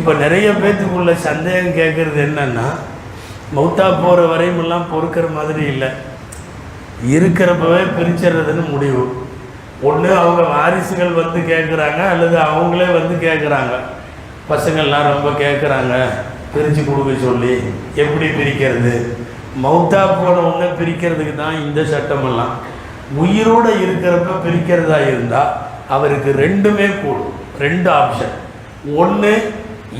இப்போ நிறைய பேர்த்துக்குள்ள சந்தேகம் கேட்குறது என்னென்னா மௌத்தா போகிற வரையுமெல்லாம் பொறுக்கிற மாதிரி இல்லை. இருக்கிறப்பவே பிரிச்சிடுறதுன்னு முடிவு. ஒன்று அவங்க வாரிசுகள் வந்து கேட்குறாங்க அல்லது அவங்களே வந்து கேட்குறாங்க பசங்கள்லாம் ரொம்ப கேட்குறாங்க பிரித்து கொடுக்க சொல்லி எப்படி பிரிக்கிறது? மௌத்தா போன உடனே பிரிக்கிறதுக்கு தான் இந்த சட்டமெல்லாம். உயிரோடு இருக்கிறப்ப பிரிக்கிறதா இருந்தால் அவருக்கு ரெண்டுமே கூடும். ரெண்டு ஆப்ஷன் ஒன்று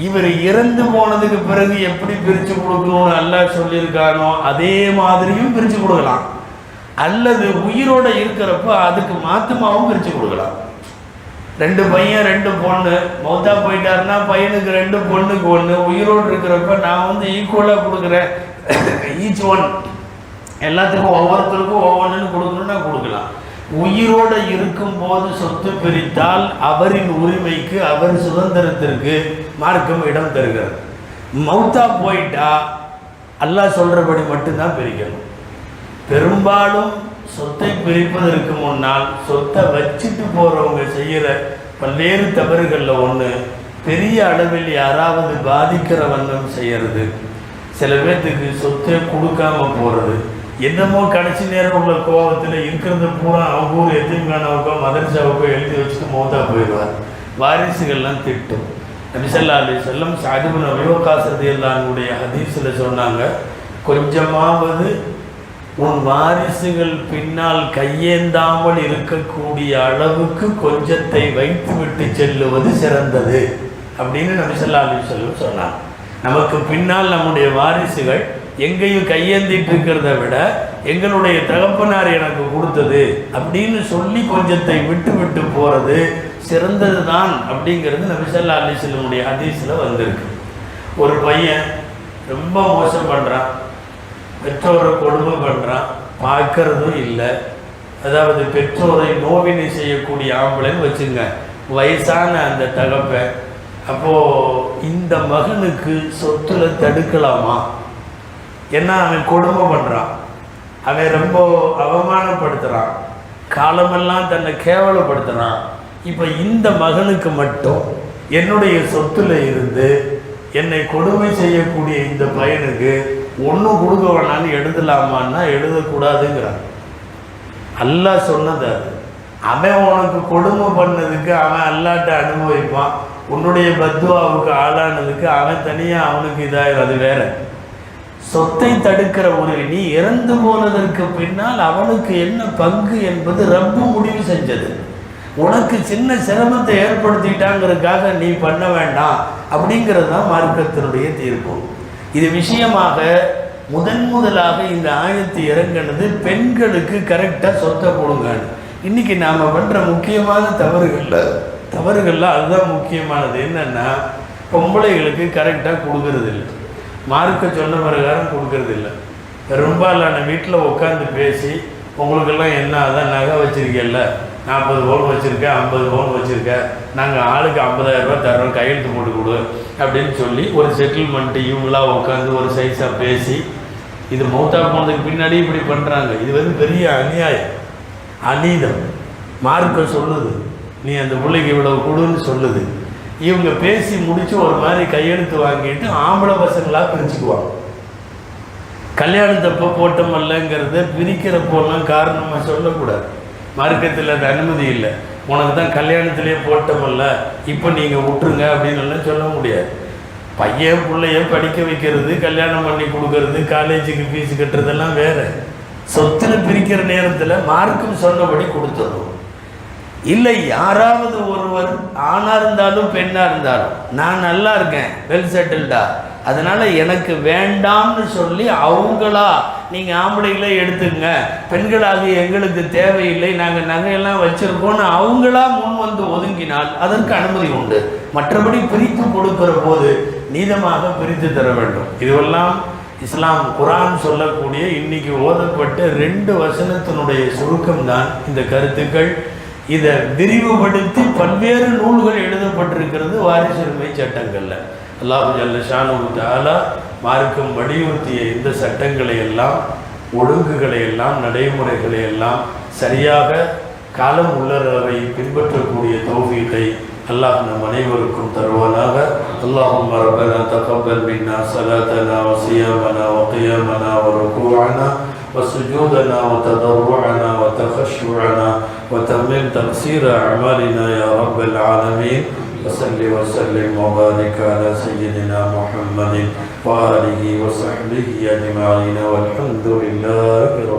இவர் இறந்து போனதுக்கு பிறகு எப்படி பிரித்து கொடுக்கணும்னு அல்லாஹ் சொல்லியிருக்கானோ அதே மாதிரியும் பிரித்து கொடுக்கலாம். அல்லது உயிரோட இருக்கிறப்ப அதுக்கு மாத்தமாகவும் பிரித்து கொடுக்கலாம். ரெண்டு பையன் ரெண்டு பொண்ணு. மௌத்தா போயிட்டாருன்னா பையனுக்கு ரெண்டு பொண்ணுக்கு ஒன்று உயிரோடு இருக்கிறப்ப நான் வந்து ஈக்குவலாக கொடுக்குறேன். ஈச் ஒன் எல்லாத்துக்கும் ஒவ்வொருத்தருக்கும் ஒவ்வொன்றுன்னு கொடுக்கணும்னா கொடுக்கலாம். உயிரோடு இருக்கும்போது சொத்து பிரித்தால் அவரின் உரிமைக்கு அவர் சுதந்திரத்திற்கு மார்க்கம் இடம் தருகிறது. மௌத்தா போயிட்டா அல்லாஹ் சொல்கிறபடி மட்டும்தான் பிரிக்கணும். பெரும்பாலும் சொத்தை பிரிப்பதற்கு முன்னால் சொத்தை வச்சுட்டு போகிறவங்க செய்கிற பல்வேறு தவறுகளில் ஒன்று பெரிய அளவில் யாராவது பாதிக்கிற வண்ணம் செய்கிறது சில பேர்த்துக்கு சொத்தை கொடுக்காம போகிறது என்னமோ கடைசி நேரம் உள்ள கோபத்தில் இருக்கிறத பூரா அவங்க ஊர் எத்தீம்கானாவுக்கோ மதரசாவுக்கோ எழுதி வச்சுட்டு மௌத்தா போயிடுவார். வாரிசுகள்லாம் திட்டும். நபிசல்லா அலி செல்லம் சாதிபுன் அபிவகாசதி எல்லாருடைய ஹதீஸில் சொன்னாங்க கொஞ்சமாவது உன் வாரிசுகள் பின்னால் கையேந்தாமல் இருக்கக்கூடிய அளவுக்கு கொஞ்சத்தை வைத்துவிட்டு செல்லுவது சிறந்தது. அப்படின்னு நபிசல்லா அலி செல்லம் சொன்னாங்க. நமக்கு பின்னால் நம்முடைய வாரிசுகள் எங்கேயும் கையேந்திட்டு இருக்கிறத விட எங்களுடைய தகப்பனார் எனக்கு கொடுத்தது அப்படின்னு சொல்லி கொஞ்சத்தை விட்டு விட்டு போகிறது சிறந்தது தான் அப்படிங்கிறது நபிசல்லா அலி ஹதீஸில் வந்திருக்கு. ஒரு பையன் ரொம்ப மோசம் பண்ணுறான் பெற்றோரை கொடுமை பண்ணுறான் பார்க்கறதும் இல்லை. அதாவது பெற்றோரை நோவினை செய்யக்கூடிய ஆம்பளைன்னு வச்சுங்க. வயசான அந்த தகப்பை அப்போது இந்த மகனுக்கு சொத்துல தடுக்கலாமா? ஏன்னா அவன் கொடுமை பண்ணுறான் அவன் ரொம்ப அவமானப்படுத்துகிறான் காலமெல்லாம் தன்னை கேவலப்படுத்துகிறான் இப்போ இந்த மகனுக்கு மட்டும் என்னுடைய சொத்துல இருந்து என்னை கொடுமை செய்யக்கூடிய இந்த பையனுக்கு ஒன்றும் கொடுக்க வேணான்னு எழுதலாமான்னா எழுதக்கூடாதுங்கிறான். அல்லாஹ் சொன்னது அது. அவன் உனக்கு கொடுமை பண்ணதுக்கு அவன் அல்லாட்ட அனுபவிப்பான். உன்னுடைய பத்வாவுக்கு ஆளானதுக்கு அவன் தனியாக அவனுக்கு இதாயிரும். அது வேற. சொத்தை தடுக்கிற ஒரு நீ இறந்து போனதற்கு பின்னால் அவனுக்கு என்ன பங்கு என்பது ரப்பு முடிவு செஞ்சது. உனக்கு சின்ன சிரமத்தை ஏற்படுத்திட்டாங்கிறதுக்காக நீ பண்ண வேண்டாம் அப்படிங்கிறது தான் மார்க்கத்தினுடைய தீர்ப்பு. இது விஷயமாக முதன் முதலாக இந்த ஆயத்து இறங்கினது பெண்களுக்கு கரெக்டாக சொத்தை கொடுங்கன்னு. இன்னைக்கு நாம் பண்ணுற முக்கியமான தவறுகள் தவறுகளில் அதுதான் முக்கியமானது. என்னென்னா பொம்பளைகளுக்கு கரெக்டாக கொடுக்கறது இல்லை மார்க்க சொன்ன பிரகாரம் கொடுக்கறது இல்லை பெரும்பாலான வீட்டில் உட்காந்து பேசி உங்களுக்கெல்லாம் என்ன அதான் நகை வச்சிருக்கேல்ல நாற்பது பவுன் வச்சுருக்கேன் ஐம்பது பவுன் வச்சுருக்கேன் நாங்கள் ஆளுக்கு ஐம்பதாயிரம் ரூபா தர்றோம் கையெழுத்து போட்டு கொடு அப்படின்னு சொல்லி ஒரு செட்டில்மெண்ட்டு இவங்களாக உட்காந்து ஒரு சைஸாக பேசி இது மௌத்தா போனதுக்கு பின்னாடி இப்படி பண்ணுறாங்க இது வந்து பெரிய அநியாயம். அநீதம். மார்க்க சொல்லுது நீ அந்த பிள்ளைக்கு இவ்வளவு கொடுன்னு சொல்லுது. இவங்க பேசி முடிச்சு ஒரு மாதிரி கையெழுத்து வாங்கிட்டு ஆம்பளை பசங்களாக பிரிச்சுக்குவாங்க கல்யாணத்தப்போ போட்டமல்லங்கிறத பிரிக்கிறப்போலாம் காரணமாக சொல்லக்கூடாது. மார்க்கத்தில் அது அனுமதி இல்லை. உனக்கு தான் கல்யாணத்திலே போட்டமல்ல. இப்போ நீங்கள் விட்டுருங்க அப்படின்னு எல்லாம் சொல்ல முடியாது. பையன் பிள்ளைய படிக்க வைக்கிறது கல்யாணம் பண்ணி கொடுக்கறது காலேஜுக்கு ஃபீஸ் கட்டுறதெல்லாம் வேற. சொத்தில் பிரிக்கிற நேரத்தில் மார்க்கும் சொன்னபடி கொடுத்துடணும். இல்லை யாராவது ஒருவர் ஆணாக இருந்தாலும் பெண்ணாக இருந்தாலும் நான் நல்லா இருக்கேன் வெல் செட்டில்டா அதனால் எனக்கு வேண்டாம்னு சொல்லி அவங்களா நீங்கள் ஆம்பளைகளே எடுத்துங்க பெண்களாக எங்களுக்கு தேவையில்லை நாங்கள் நகையெல்லாம் வச்சுருக்கோன்னு அவங்களா முன் வந்து ஒதுங்கினால் அதற்கு அனுமதி உண்டு. மற்றபடி பிரித்து கொடுக்கிற போது நீதமாக பிரித்து தர வேண்டும். இதுவெல்லாம் இஸ்லாம் குரான் சொல்லக்கூடிய இன்னைக்கு ஓதப்பட்ட ரெண்டு வசனத்தினுடைய சுருக்கம்தான் இந்த கருத்துக்கள். இதை விரிவுபடுத்தி பல்வேறு நூல்கள் எழுதப்பட்டிருக்கிறது வாரிசுரிமை சட்டங்களில் அல்லாஹு ஜல்ல ஷானு தாலா மார்க்கம் வலியுறுத்திய இந்த சட்டங்களை எல்லாம் ஒழுங்குகளை எல்லாம் நடைமுறைகளை எல்லாம் சரியாக காலம் உள்ளவை பின்பற்றக்கூடிய தௌஃபீத்தை அல்லாஹ் நம் அனைவருக்கும் தருவானாக اللهم ربنا تقبل منا صلاتنا وصيامنا وقيامنا وركوعنا وسجودنا وتضرعنا وتخشعنا وتمم تقصير أعمالنا يا رب العالمين. وصل وسلم وبارك على سيدنا محمد وآله وصحبه أجمعين والحمد لله رب